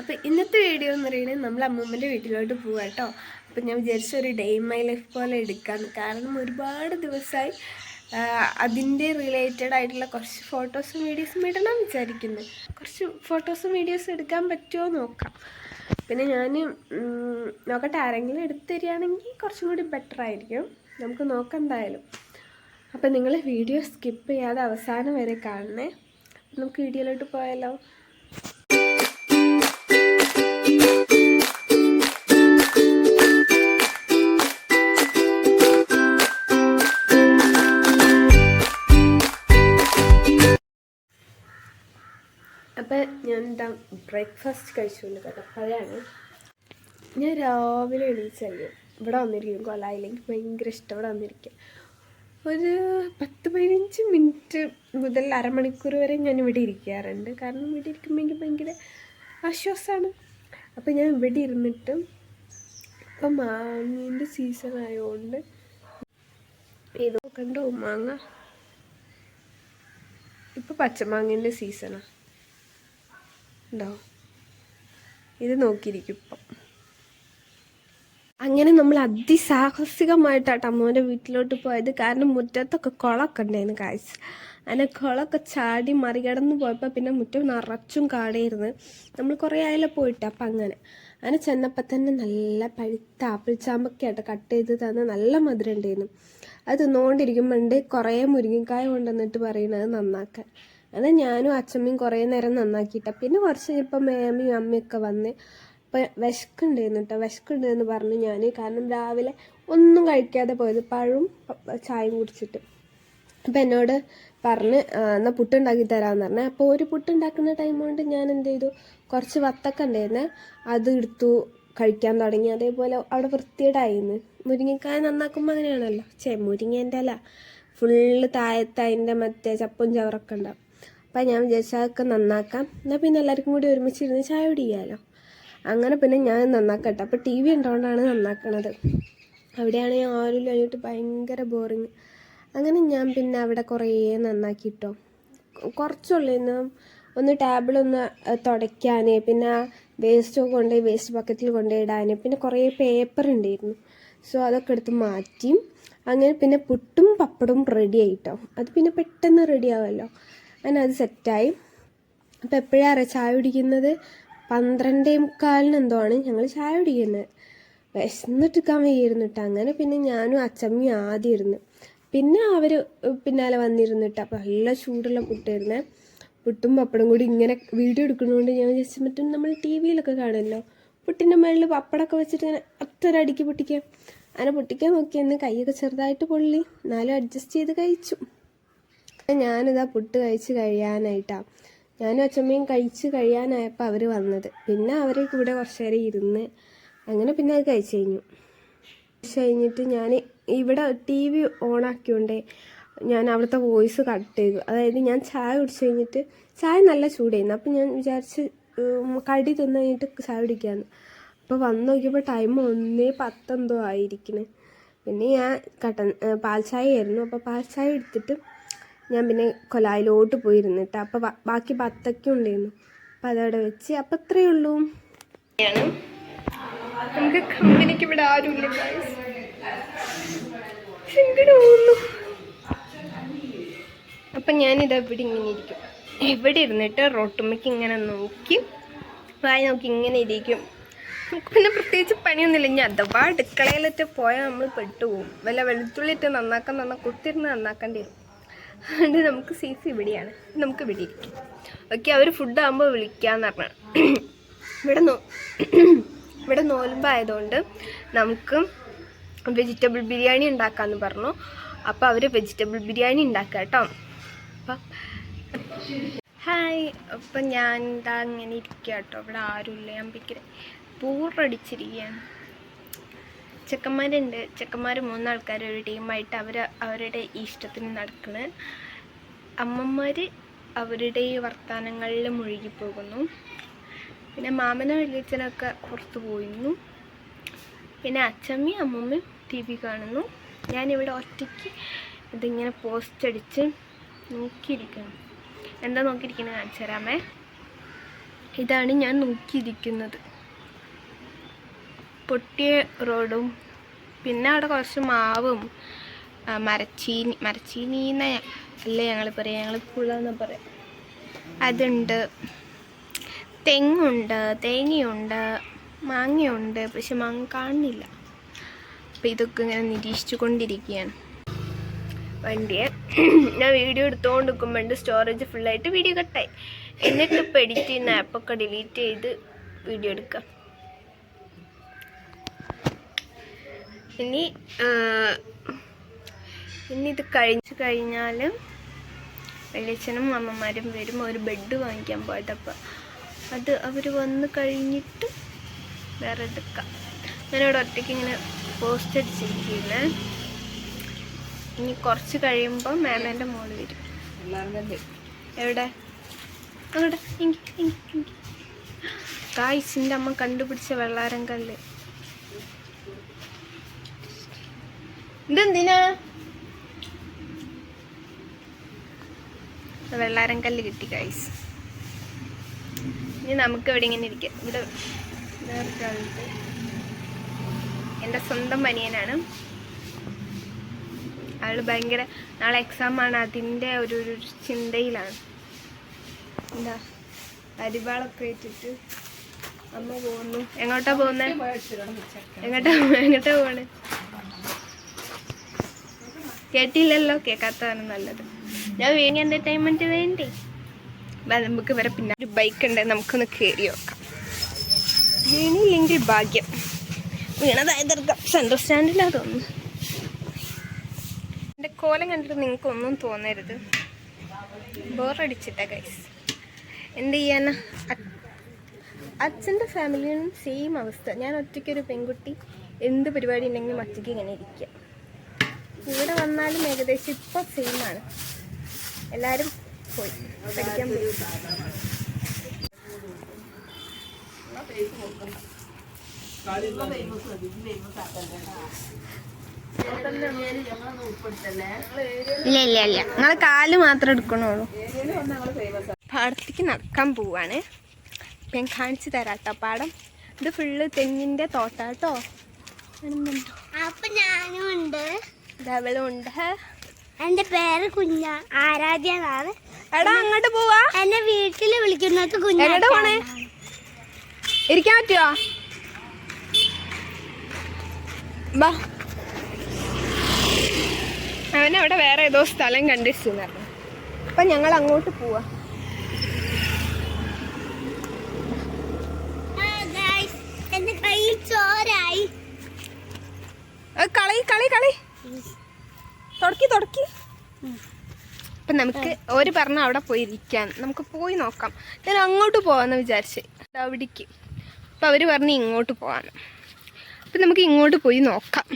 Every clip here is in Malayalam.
അപ്പോൾ ഇന്നത്തെ വീഡിയോ എന്ന് പറയുന്നത് നമ്മൾ അമ്മൂമ്മന്റെ വീട്ടിലോട്ട് പോവാം കേട്ടോ അപ്പം ഞാൻ വിചാരിച്ച ഒരു ഡേ ഇൻ മൈ ലൈഫ് പോലെ എടുക്കാമെന്ന് കാരണം ഒരുപാട് ദിവസമായി അതിന്റെ റിലേറ്റഡ് ആയിട്ടുള്ള കുറച്ച് ഫോട്ടോസും വീഡിയോസും ഇടണം വിചാരിക്കുന്നത് കുറച്ച് ഫോട്ടോസും വീഡിയോസും എടുക്കാൻ പറ്റുമോ നോക്കാം. പിന്നെ ഞാൻ നോക്കട്ടെ ആരെങ്കിലും എടുത്തു തരികയാണെങ്കിൽ കുറച്ചും കൂടി ബെറ്റർ ആയിരിക്കും. നമുക്ക് നോക്കാം എന്തായാലും. അപ്പം നിങ്ങൾ വീഡിയോ സ്കിപ്പ് ചെയ്യാതെ അവസാനം വരെ കാണണേ. നമുക്ക് വീഡിയോയിലോട്ട് പോയാലോ? ബ്രേക്ക്ഫാസ്റ്റ് കഴിച്ചുകൊണ്ട് കേട്ടോ അപ്പോഴാണ് ഞാൻ രാവിലെ എണീച്ചല്ലേ. ഇവിടെ വന്നിരിക്കും കൊലായിലേക്ക് ഭയങ്കര ഇഷ്ടം ഇവിടെ വന്നിരിക്കുക ഒരു പത്ത് പതിനഞ്ച് മിനിറ്റ് മുതൽ അരമണിക്കൂർ വരെ ഞാൻ ഇവിടെ ഇരിക്കാറുണ്ട്. കാരണം ഇവിടെ ഇരിക്കുമ്പോൾ എനിക്ക് ഭയങ്കര ആശ്വാസമാണ്. അപ്പം ഞാൻ ഇവിടെ ഇരുന്നിട്ട് ഇപ്പം മാങ്ങേന്റെ സീസൺ ആയതുകൊണ്ട് ഇത് കണ്ടോ? മാങ്ങ. ഇപ്പം പച്ചമാങ്ങേന്റെ സീസണാണ് ഉണ്ടോ? ഇത് നോക്കിയിരിക്കും ഇപ്പം. അങ്ങനെ നമ്മൾ അതിസാഹസികമായിട്ടാണ് അമ്മൂന്റെ വീട്ടിലോട്ട് പോയത്. കാരണം മുറ്റത്തൊക്കെ കുളമൊക്കെ ഉണ്ടായിരുന്നു കാഴ്ച അങ്ങനെ കുളമൊക്കെ ചാടി മറികടന്ന് പോയപ്പോൾ പിന്നെ മുറ്റം നിറച്ചും കാടായിരുന്നു. നമ്മൾ കുറേ ആയാലും പോയിട്ട് അപ്പം അങ്ങനെ. അങ്ങനെ ചെന്നപ്പോൾ തന്നെ നല്ല പഴുത്ത ആപ്പിൾ ചാമ്പൊക്കെ ആയിട്ട് കട്ട് ചെയ്ത് തന്ന നല്ല മധുരം ഉണ്ടായിരുന്നു. അത് തിന്നുകൊണ്ടിരിക്കുമ്പോണ്ട് കുറേ മുരിങ്ങക്കായ കൊണ്ടുവന്നിട്ട് പറയുന്നത് നന്നാക്കാൻ. അങ്ങനെ ഞാനും അച്ഛമ്മയും കുറേ നേരം നന്നാക്കിയിട്ട. പിന്നെ കുറച്ച് കഴിഞ്ഞപ്പോൾ മേമയും അമ്മയൊക്കെ വന്ന് ഇപ്പം വിശക്കുണ്ടായിരുന്നു കേട്ടോ വിശക്കുണ്ടെന്ന് പറഞ്ഞു ഞാൻ കാരണം രാവിലെ ഒന്നും കഴിക്കാതെ പോയത് പഴവും ചായയും കുടിച്ചിട്ട്. അപ്പം എന്നോട് പറഞ്ഞ് എന്നാൽ പുട്ടുണ്ടാക്കി തരാമെന്ന് പറഞ്ഞു. അപ്പോൾ ഒരു പുട്ടുണ്ടാക്കുന്ന ടൈം കൊണ്ട് ഞാൻ എന്ത് ചെയ്തു? കുറച്ച് വത്തക്ക ഉണ്ടായിരുന്നെ. അത് എടുത്തു കഴിക്കാൻ തുടങ്ങി. അതേപോലെ അവിടെ വൃത്തിയേടായിരുന്നു മുരിങ്ങക്കായ നന്നാക്കുമ്പോൾ അങ്ങനെയാണല്ലോ. ചേ മുരിങ്ങേന്റെ അല്ല ഫുള്ള് താഴത്ത് അതിന്റെ മറ്റേ ചപ്പും ചവറൊക്കെ ഉണ്ടാവും. അപ്പം ഞാൻ വിചാരിച്ചു അതൊക്കെ നന്നാക്കാം. എന്നാൽ പിന്നെ എല്ലാവർക്കും കൂടി ഒരുമിച്ചിരുന്ന് ചായ കുടിക്കാമല്ലോ അങ്ങനെ പിന്നെ ഞാൻ നന്നാക്കട്ടെ. അപ്പോൾ ടി വി ഉണ്ടോണ്ടാണ് നന്നാക്കണത്. അവിടെയാണ് ഞാൻ ആരും കഴിഞ്ഞിട്ട് ഭയങ്കര ബോറിങ് അങ്ങനെ ഞാൻ പിന്നെ അവിടെ കുറേ നന്നാക്കിട്ടോ. കുറച്ചുള്ളൂ ഒന്ന് ടേബിളൊന്ന് തുടയ്ക്കാൻ പിന്നെ വേസ്റ്റ് കൊണ്ടുപോയി വേസ്റ്റ് ബക്കറ്റിൽ കൊണ്ടുപോയിടാൻ പിന്നെ കുറേ പേപ്പർ ഉണ്ടായിരുന്നു സോ അതൊക്കെ എടുത്ത് മാറ്റി അങ്ങനെ പിന്നെ പുട്ടും പപ്പടും റെഡി ആയിട്ടോ. അത് പിന്നെ പെട്ടെന്ന് റെഡി ആവുമല്ലോ അങ്ങനെ അത് സെറ്റായി. അപ്പം എപ്പോഴാണ് അറിയാം? ചായ കുടിക്കുന്നത് പന്ത്രണ്ടേ മുക്കാലിന് എന്തോ ആണ് ഞങ്ങൾ ചായ കുടിക്കുന്നത്. വിശന്നിട്ടിക്കാൻ വയ്യായിരുന്നു കേട്ടോ അങ്ങനെ പിന്നെ ഞാനും അച്ചമ്മയും ആദ്യം ഇരുന്ന്. പിന്നെ അവർ പിന്നാലെ വന്നിരുന്നിട്ട് അപ്പം നല്ല ചൂടുള്ള പുട്ടായിരുന്നേ. പുട്ടും പപ്പടം കൂടി ഇങ്ങനെ വീഡിയോ എടുക്കുന്നതുകൊണ്ട് ഞാൻ വിചാരിച്ചു മറ്റും നമ്മൾ ടി വിയിലൊക്കെ കാണുമല്ലോ. പുട്ടിന്റെ മുകളിൽ പപ്പടമൊക്കെ വെച്ചിട്ട് ഇങ്ങനെ അത്ര അടിക്ക് പൊട്ടിക്കുക അങ്ങനെ പൊട്ടിക്കാൻ നോക്കിയെന്ന് കൈയൊക്കെ ചെറുതായിട്ട് പൊള്ളി. എന്നാലും അഡ്ജസ്റ്റ് ചെയ്ത് കഴിച്ചു. ഞാനിതാ പുട്ട് കഴിച്ച് കഴിയാനായിട്ടാണ് ഞാനും അച്ഛമ്മയും കഴിച്ച് കഴിയാനായപ്പോൾ അവർ വന്നത്. പിന്നെ അവർ കൂടെ കുറച്ച് നേരം ഇരുന്ന് അങ്ങനെ പിന്നെ അത് കഴിച്ച് കഴിഞ്ഞു. കഴിച്ച് കഴിഞ്ഞിട്ട് ഞാൻ ഇവിടെ ടി വി ഓണാക്കിയോണ്ടേ ഞാൻ അവിടുത്തെ വോയിസ് കട്ട് ചെയ്തു. അതായത് ഞാൻ ചായ കുടിച്ച് കഴിഞ്ഞിട്ട് ചായ നല്ല ചൂടായിരുന്നു. അപ്പം ഞാൻ വിചാരിച്ച് കടി തിന്നു കഴിഞ്ഞിട്ട് ചായ കുടിക്കാമെന്ന് അപ്പോൾ വന്ന് നോക്കിയപ്പോൾ ടൈം ഒന്നേ പത്തെന്തോ ആയിരിക്കണേ. പിന്നെ ഞാൻ കട്ടൻ പാൽ ചായ ആയിരുന്നു. അപ്പോൾ പാൽ ചായ എടുത്തിട്ട് ഞാൻ പിന്നെ കൊലായിലോട്ട് പോയിരുന്നിട്ട്. അപ്പോൾ ബാക്കി പത്തൊക്കെ ഉണ്ടായിരുന്നു. അപ്പം അതവിടെ വെച്ച്. അപ്പം അത്രേ ഉള്ളൂ. നമുക്ക് ഇവിടെ ആരുമില്ല സങ്കടമൊന്നു അപ്പം ഞാനിത് ഇവിടെ ഇങ്ങനെ ഇരിക്കും. ഇവിടെ ഇരുന്നിട്ട് റോട്ടുമ്മയ്ക്ക് ഇങ്ങനെ നോക്കി വായി നോക്കി ഇങ്ങനെ ഇരിക്കും. നമുക്ക് പിന്നെ പ്രത്യേകിച്ച് പണിയൊന്നുമില്ല. ഇനി അഥവാ അടുക്കളയിലിട്ട് പോയാൽ നമ്മൾ പെട്ടുപോകും. വല്ല വെളുത്തുള്ളിട്ട് നന്നാക്കാൻ നന്നാ കുത്തിരുന്ന് നന്നാക്കേണ്ടി വരും. അതുകൊണ്ട് നമുക്ക് സേഫ് ഇവിടെയാണ്. നമുക്ക് ഇവിടെ ഇരിക്കും. ഓക്കെ അവർ ഫുഡ് ആകുമ്പോൾ വിളിക്കാന്ന് പറഞ്ഞാണ്. ഇവിടെ നോ ഇവിടെ നോൽമ്പായതുകൊണ്ട് നമുക്ക് വെജിറ്റബിൾ ബിരിയാണി ഉണ്ടാക്കാമെന്ന് പറഞ്ഞു. അപ്പോൾ അവർ വെജിറ്റബിൾ ബിരിയാണി ഉണ്ടാക്കുക കേട്ടോ. അപ്പം ഹായ് അപ്പം ഞാൻ എന്താ ഇങ്ങനെ ഇരിക്കുക കേട്ടോ. ഇവിടെ ആരുമില്ല. ഞാൻ ഭയങ്കര ബോറടിച്ചിരിക്കുകയാണ് ചെക്കന്മാരുണ്ട്. ചെക്കന്മാർ മൂന്നാൾക്കാർ ഒരു ടീമായിട്ട് അവർ അവരുടെ ഇഷ്ടത്തിന് നടക്കുന്നത് അമ്മമാർ അവരുടെ വർത്തമാനങ്ങളിൽ മുഴുകിപ്പോകുന്നു. പിന്നെ മാമനും വലിയച്ഛനൊക്കെ പുറത്ത് പോയിരുന്നു. പിന്നെ അച്ഛമ്മയും അമ്മമ്മയും ടി വി കാണുന്നു. ഞാനിവിടെ ഒറ്റയ്ക്ക് ഇതിങ്ങനെ പോസ്റ്റ് അടിച്ച് നോക്കിയിരിക്കണം എന്താ നോക്കിയിരിക്കുന്നത് കാണിച്ചു തരാമേ. ഇതാണ് ഞാൻ നോക്കിയിരിക്കുന്നത്. പൊട്ടിയ റോഡും പിന്നെ അവിടെ കുറച്ച് മാവും. മരച്ചീനി മരച്ചീനിന്ന അല്ലേ ഞങ്ങൾ പറയാം? ഞങ്ങൾ പുള്ളെന്ന് പറയാം. അതുണ്ട്. തെങ്ങുണ്ട് തേങ്ങയുണ്ട് മാങ്ങയുണ്ട്. പക്ഷെ മാങ്ങ കാണുന്നില്ല. അപ്പം ഇതൊക്കെ ഇങ്ങനെ നിരീക്ഷിച്ചു കൊണ്ടിരിക്കുകയാണ് വണ്ടിയെ ഞാൻ വീഡിയോ എടുത്തുകൊണ്ട് നിൽക്കുമ്പോൾ സ്റ്റോറേജ് ഫുള്ളായിട്ട് വീഡിയോ കട്ടായി എന്നിട്ട് ഇപ്പോൾ എഡിറ്റ് ചെയ്യുന്ന ആപ്പൊക്കെ ഡിലീറ്റ് ചെയ്ത് വീഡിയോ എടുക്കാം. ഇനി ഇനി ഇത് കഴിച്ചു കഴിഞ്ഞാൽ വെളിച്ചനും അമ്മമാരും വരും. ഒരു ബെഡ് വാങ്ങിക്കാൻ പോയതപ്പോൾ അത് അവർ വന്ന് കഴിഞ്ഞിട്ട് വേറെ എടുക്കാം. ഞാനിവിടെ ഒറ്റയ്ക്ക് ഇങ്ങനെ പോസ്റ്റ് അടിച്ചിരിക്കുന്നത് ഇനി കുറച്ച് കഴിയുമ്പോൾ മേമേന്റെ മോൾ വരും. എവിടെ? അവിടെ കായ്സിന്റെ അമ്മ കണ്ടുപിടിച്ച വെള്ളാരം കല്ല്. ഇതെന്തിനാ? വെള്ളാരം കല്ല് കിട്ടി കൈസ് ഇനി നമുക്ക് എവിടെ ഇങ്ങനെ ഇരിക്കാം. ഇവിടെ എന്റെ സ്വന്തം പനിയനാണ് അയാൾ ഭയങ്കര നാളെ എക്സാം ആണ്. അതിന്റെ ഒരു ഒരു ചിന്തയിലാണ്. എന്താ? അരിവാളൊക്കെ ഇട്ടിട്ട് അമ്മ പോകുന്നു. എങ്ങോട്ടാ പോകുന്നേ? എങ്ങോട്ടാ എങ്ങോട്ടാ പോണേ? കേട്ടില്ലല്ലോ കേൾക്കാത്തതാണ് നല്ലത്. ഞാൻ വേണി എന്റർടൈൻമെന്റ് വേണ്ടി. നമുക്ക് വരെ പിന്നെ ഒരു ബൈക്ക് ഉണ്ട് നമുക്കൊന്ന് കയറി നോക്കാം. വീണില്ലെങ്കിൽ ഭാഗ്യം. വീണതായതെടുക്കാം സെൻട്രൽ സ്റ്റാൻഡിലാ തോന്നുന്നു. എന്റെ കോലം കണ്ടിട്ട് നിങ്ങൾക്ക് ഒന്നും തോന്നരുത്. ബോറടിച്ചിട്ടാ ഗൈസ് എന്ത് ചെയ്യാനാ? അച്ഛന്റെ ഫാമിലിയും സെയിം അവസ്ഥ. ഞാൻ ഒറ്റയ്ക്കൊരു പെൺകുട്ടി എന്ത് പരിപാടി ഉണ്ടെങ്കിലും ഒറ്റയ്ക്ക് ഇങ്ങനെ ഇരിക്കുക ഇവിടെ വന്നാലും ഏകദേശം ഇപ്പം ആണ്. എല്ലാവരും പോയി. പഠിക്കാൻ പോയി. ഇല്ല ഇല്ല ഇല്ല. കാൽ മാത്രം എടുക്കണുള്ളൂ. പാടത്തേക്ക് നടക്കാൻ പോവാണ്. ഞാൻ കാണിച്ചു തരാട്ടോ പാടം. ഇത് ഫുള്ള് തെങ്ങിന്റെ തോട്ടാട്ടോ. അപ്പൊ ഞാനും ഉണ്ട്. ധവളും ഉണ്ട് എന്റെ പേര് കുഞ്ഞ ആരാധ്യ എന്നാണ് എടാ അങ്ങോട്ട് പോവാ. എന്നെ വീട്ടിൽ വിളിക്കുന്നത് കുഞ്ഞ എങ്ങോട്ട് പോണേ. ഇരിക്കാൻ പറ്റുമോ ബാ അവനവിടെ വേറെ ഏതോ സ്ഥലം കണ്ടിട്ടുണ്ടായിരുന്നു അപ്പൊ ഞങ്ങൾ അങ്ങോട്ട് പോവാ. തുടക്കി തുടക്കി. അപ്പം നമുക്ക് ഒരു പറഞ്ഞ അവിടെ പോയി ഇരിക്കാൻ നമുക്ക് പോയി നോക്കാം. ഞാൻ അങ്ങോട്ട് പോവാന്ന് വിചാരിച്ച്. അവിടേക്ക്. അപ്പം അവർ പറഞ്ഞ് ഇങ്ങോട്ട് പോവാന്ന്. അപ്പം നമുക്ക് ഇങ്ങോട്ട് പോയി നോക്കാം.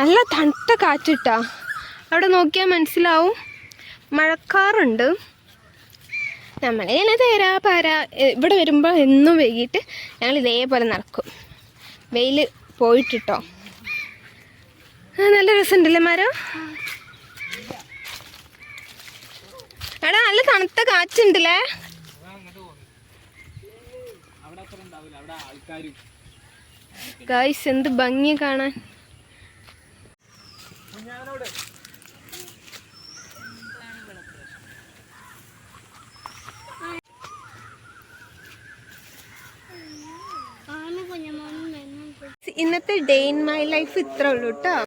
നല്ല തണുത്ത കാറ്റിട്ടാ. അവിടെ നോക്കിയാൽ മനസ്സിലാവും. മഴക്കാറുണ്ട്. നമ്മളിങ്ങനെ തേരാ പാര. ഇവിടെ വരുമ്പോൾ എന്നും വൈകിട്ട് ഞങ്ങൾ ഇതേപോലെ നടക്കും. വെയിൽ പോയിട്ടിട്ടോ? നല്ല രസമുണ്ടല്ലേ മരം? എടാ നല്ല തണുത്ത കാറ്റുണ്ടല്ലേ? ഗായ്സ് എന്ത് ഭംഗി കാണാൻ. ഇന്നത്തെ ഡേ ഇൻ മൈ ലൈഫ് ഇത്ര ഉള്ളൂ കേട്ടോ